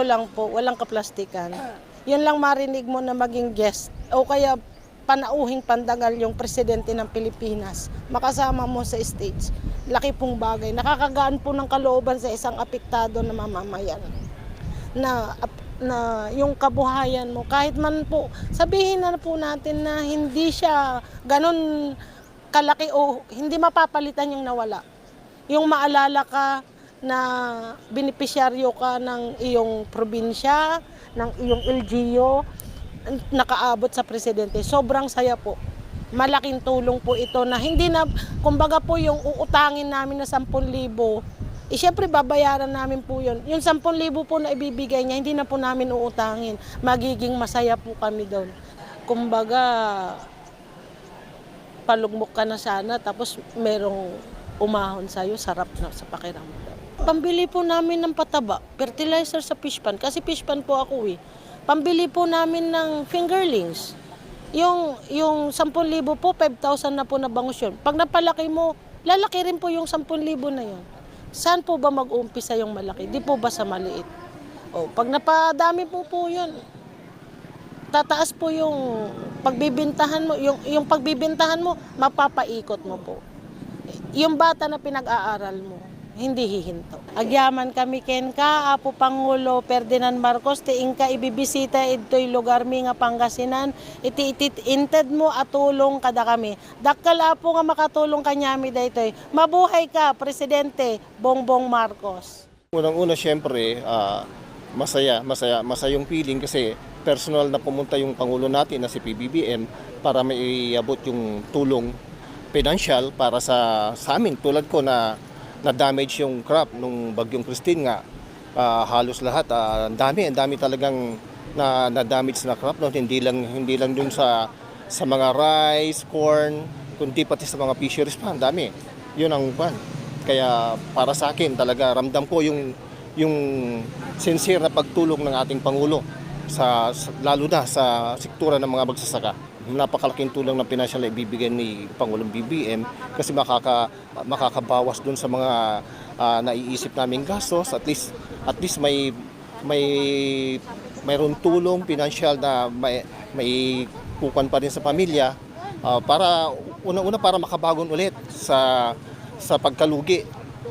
totoo lang po, walang kaplastikan. Yun lang marinig mo na maging guest o kaya panauhing pandagal yung presidente ng Pilipinas. Makasama mo sa stage. Laki pong bagay. Nakakagaan po ng kalooban sa isang apektado na mamamayan. Na, na yung kabuhayan mo, kahit man po, sabihin na po natin na hindi siya ganun kalaki o hindi mapapalitan yung nawala. Yung maalala ka na benepisyaryo ka ng iyong probinsya, ng iyong LGU, nakaabot sa presidente. Sobrang saya po. Malaking tulong po ito na hindi na, kumbaga po yung uutangin namin na 10,000, eh syempre babayaran namin po yun. Yung 10,000 po na ibibigay niya, hindi na po namin uutangin. Magiging masaya po kami doon. Kumbaga, palugmok ka na sana, tapos merong umahon sa'yo, sarap na sa pakiramdam. Pambili po namin ng pataba, fertilizer sa fish pan, kasi fish pan po ako eh. Pambili po namin ng fingerlings. Yung, yung 10,000 po, 5,000 na po na bangus yun. Pag napalaki mo, lalaki rin po yung 10,000 na yun. Saan po ba mag-uumpisa yung malaki? Di po ba sa maliit? O, pag napadami po po yun, tataas po yung pagbibintahan mo, yung, yung pagbibintahan mo, mapapaikot mo po. Yung bata na pinag-aaral mo, hindi hihinto. Agyaman kami ken ka, Apo Pangulo Ferdinand Marcos, tiing ka ibibisita ito'y lugar mi nga Pangasinan, iti iti inted mo at tulong kada kami. Dakkal apo nga makatulong kanyami daytoy. Mabuhay ka, Presidente Bongbong Marcos. Unang-una, syempre, ah, masaya, masaya, yung feeling kasi personal na pumunta yung Pangulo natin na si PBBM para may iabot yung tulong financial para sa, sa amin. Tulad ko na na-damage yung crop nung bagyong Christine nga. Ah, halos lahat, ah, ang dami, ang dami talagang na, na-damage na crop. No? Hindi lang, hindi lang dun sa, sa mga rice, corn, kundi pati sa mga fisheries pa, ang dami. Yun ang pan. Kaya para sa akin talaga ramdam ko yung yung sincere na pagtulong ng ating pangulo sa, sa- lalo na sa sektura ng mga magsasaka. Napakalaking tulong ng financial na ibibigay ni Pangulong BBM kasi makaka makakabawas dun sa mga ah, naiisip naming gastos. At least at least may may mayroon tulong financial na may may kukan pa rin sa pamilya ah, para una-una para makabagon ulit sa sa pagkalugi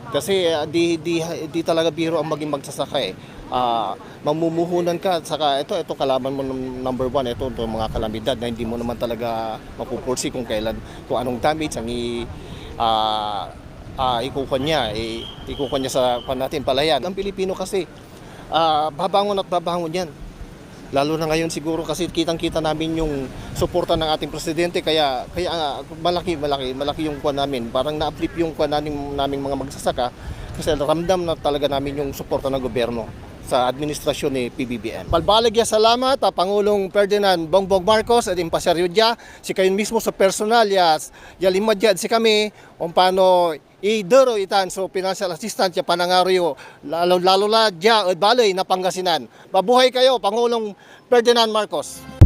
kasi ah, di, di, di talaga biro ang maging magsasaka eh. Ah, mamumuhunan ka, saka ito, ito kalaban mo num- number one, ito, ito mga kalamidad na hindi mo naman talaga mapupursi kung kailan, kung anong damage ang i, ah, ah, ikukuha niya, i, ikukuha niya sa pan natin, palayan. Ang Pilipino kasi, ah, babangon at babangon yan. Lalo na ngayon siguro kasi kitang-kita namin yung suporta ng ating presidente kaya kaya ah, malaki malaki malaki yung kuan namin. Parang na-uplift yung kuan namin naming mga magsasaka kasi ramdam na talaga namin yung suporta ng gobyerno sa administrasyon ni PBBM. Palbalag ya salamat a Pangulong Ferdinand Bongbong Marcos at impasaryo dia si kayo mismo sa personal ya ya limadyan si kami kung paano idero itan so financial assistance ya panangaryo lalo lalo la dia balay na Pangasinan. Mabuhay kayo Pangulong Ferdinand Marcos.